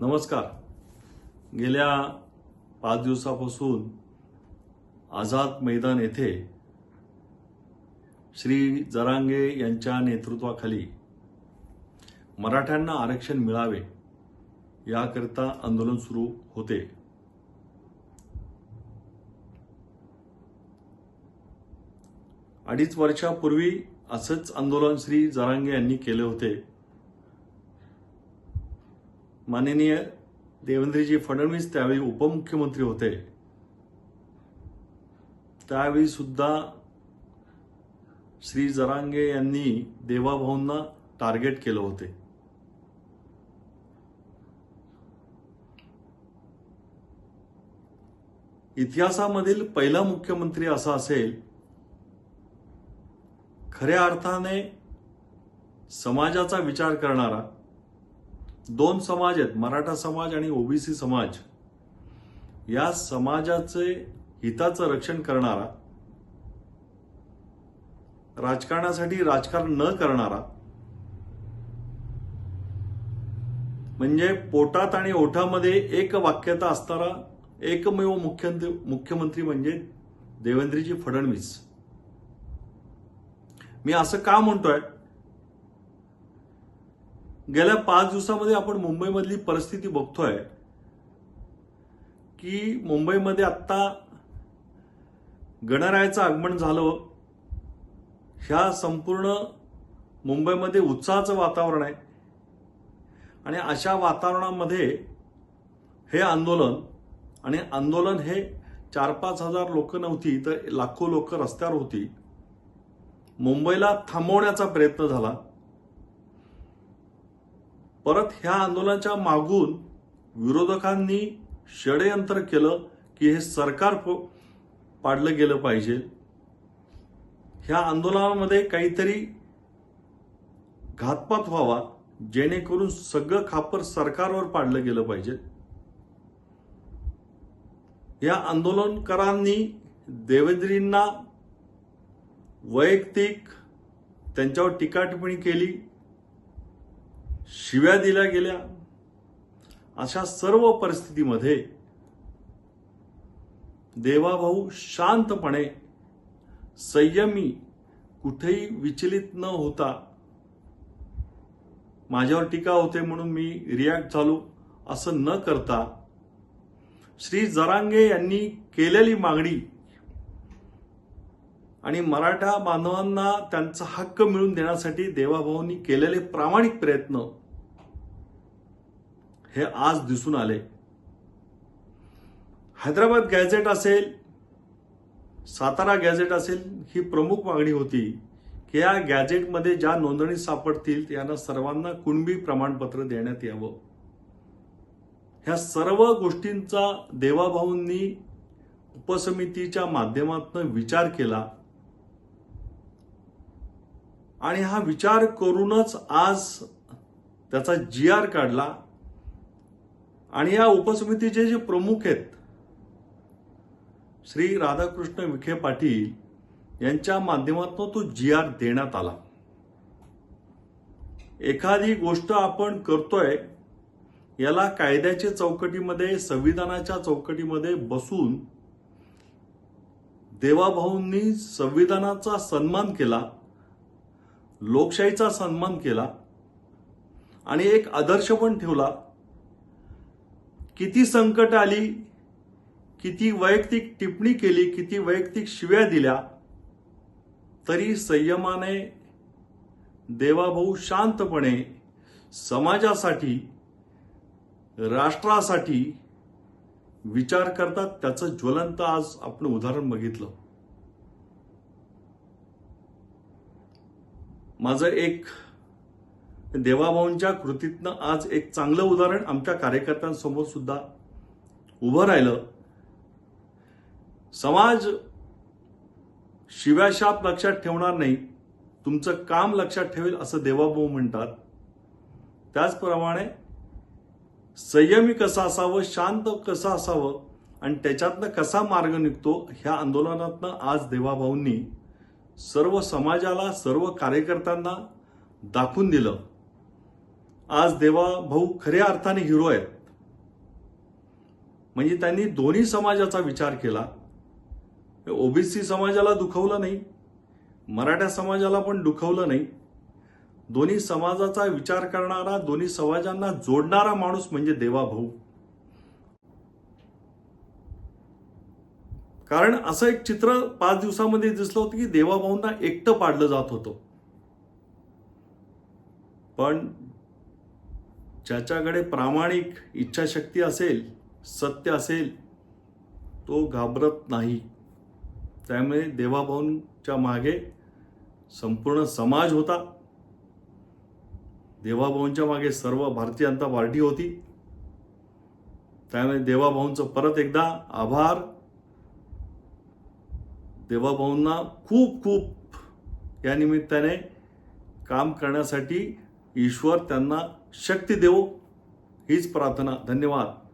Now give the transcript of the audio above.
नमस्कार. गेल्या पाच दिवसापासून आझाद मैदान येथे श्री जरांगे यांच्या नेतृत्वाखाली मराठ्यांना आरक्षण मिळावे याकरिता आंदोलन सुरू होते. अडीच वर्षापूर्वी असंच आंदोलन श्री जरांगे यांनी केले होते. माननीय देवेंद्रजी फडणवीस त्यावेळी उपमुख्यमंत्री होते. त्यावेळी सुद्धा श्री जरांगे यांनी देवाभाऊंना टार्गेट केलं होते. इतिहासामधील पहिला मुख्यमंत्री असा असेल खऱ्या अर्थाने समाजाचा विचार करणारा दोन समाज आहेत मराठा समाज आणि ओबीसी समाज. या समाजाचे हिताचं रक्षण करणारा राजकारणासाठी राजकारण न करणारा म्हणजे पोटात आणि ओठामध्ये एक वाक्यता असणारा एकमेव मुख्यमंत्री मुख्यमंत्री म्हणजे देवेंद्रजी फडणवीस. मी असं का म्हणतोय? गेल्या पाच दिवसामध्ये आपण मुंबईमधली परिस्थिती बघतोय की मुंबईमध्ये आत्ता गणरायाचं आगमन झालं. ह्या संपूर्ण मुंबईमध्ये उत्साहाचं वातावरण आहे. आणि अशा वातावरणामध्ये हे आंदोलन आणि आंदोलन हे चार पाच हजार लोक नव्हती तर लाखो लोक रस्त्यावर होती. मुंबईला थांबवण्याचा प्रयत्न झाला. परत ह्या आंदोलनाच्या मागून विरोधकांनी षडयंत्र केलं की हे सरकार प- पाडलं गेलं पाहिजे. ह्या आंदोलनामध्ये काहीतरी घातपात व्हावा जेणेकरून सगळं खापर सरकारवर पाडलं गेलं पाहिजे. या आंदोलनकारांनी देवेंद्रींना वैयक्तिक त्यांच्यावर टीका टिप्पणी केली. शिव्या दिल्या गेल्या. अशा सर्व परिस्थितीमध्ये देवाभाऊ शांतपणे संयमी कुठेही विचलित न होता माझ्यावर टीका होते म्हणून मी रिॲक्ट झालो असं न करता श्री जरांगे यांनी केलेली मागणी आणि मराठा बांधवांना त्यांचा हक्क मिळवून देण्यासाठी देवाभाऊंनी केलेले प्रामाणिक प्रयत्न हे आज दिसून आले. हैदराबाद गॅझेट असेल सातारा गॅझेट असेल ही प्रमुख मागणी होती की या गॅझेटमध्ये ज्या नोंदणी सापडतील त्यांना सर्वांना कुणबी प्रमाणपत्र देण्यात यावं. ह्या सर्व गोष्टींचा देवाभाऊंनी उपसमितीच्या माध्यमातून विचार केला. आणि हा विचार करूनच आज त्याचा जी आर काढला. आणि या उपसमितीचे जे प्रमुख आहेत श्री राधाकृष्ण विखे पाटील यांच्या माध्यमातून तो जी आर देण्यात आला. एखादी गोष्ट आपण करतोय याला कायद्याच्या चौकटीमध्ये संविधानाच्या चौकटीमध्ये बसून देवाभाऊंनी संविधानाचा सन्मान केला. लोकशाहीचा सन्मान केला आणि एक आदर्श पण ठेवला. किती संकट आली किती वैयक्तिक टिप्पणी केली किती वैयक्तिक शिव्या दिल्या तरी संयमाने देवाभाऊ शांतपणे समाजासाठी राष्ट्रासाठी विचार करतात. त्याचं ज्वलंत आज आपण उदाहरण बघितलं. माझं एक देवाभाऊंच्या कृतीतनं आज एक चांगलं उदाहरण आमच्या कार्यकर्त्यांसमोर सुद्धा उभं राहिलं. समाज शिव्याशाप लक्षात ठेवणार नाही तुमचं काम लक्षात ठेवेल असं देवाभाऊ म्हणतात. त्याचप्रमाणे संयमी कसं असावं शांत कसं असावं आणि त्याच्यातनं कसा मार्ग निघतो ह्या आंदोलनातनं आज देवाभाऊंनी सर्व समाजाला सर्व कार्यकर्त्यांना दाखवून दिलं. आज देवा भाऊ खऱ्या अर्थाने हिरो आहेत. म्हणजे त्यांनी दोन्ही समाजाचा विचार केला. ओबीसी समाजाला दुखवलं नाही. मराठा समाजाला पण दुखवलं नाही. दोन्ही समाजाचा विचार करणारा दोन्ही समाजांना जोडणारा माणूस म्हणजे देवाभाऊ कारण असं एक चित्र पाच दिवसामध्ये दिसलं होतं की देवाभाऊंना एकटं पाडलं जात होतं. पण ज्याच्याकडे प्रामाणिक इच्छाशक्ती असेल सत्य असेल तो घाबरत नाही. त्यामुळे देवाभाऊंच्या मागे संपूर्ण समाज होता. देवाभाऊंच्या मागे सर्व भारतीय जनता पार्टी होती. त्यामुळे देवाभाऊंचं परत एकदा आभार. देवाभाऊंना खूप खूप या निमित्ताने काम करण्यासाठी ईश्वर त्यांना शक्ती देवो हीच प्रार्थना. धन्यवाद.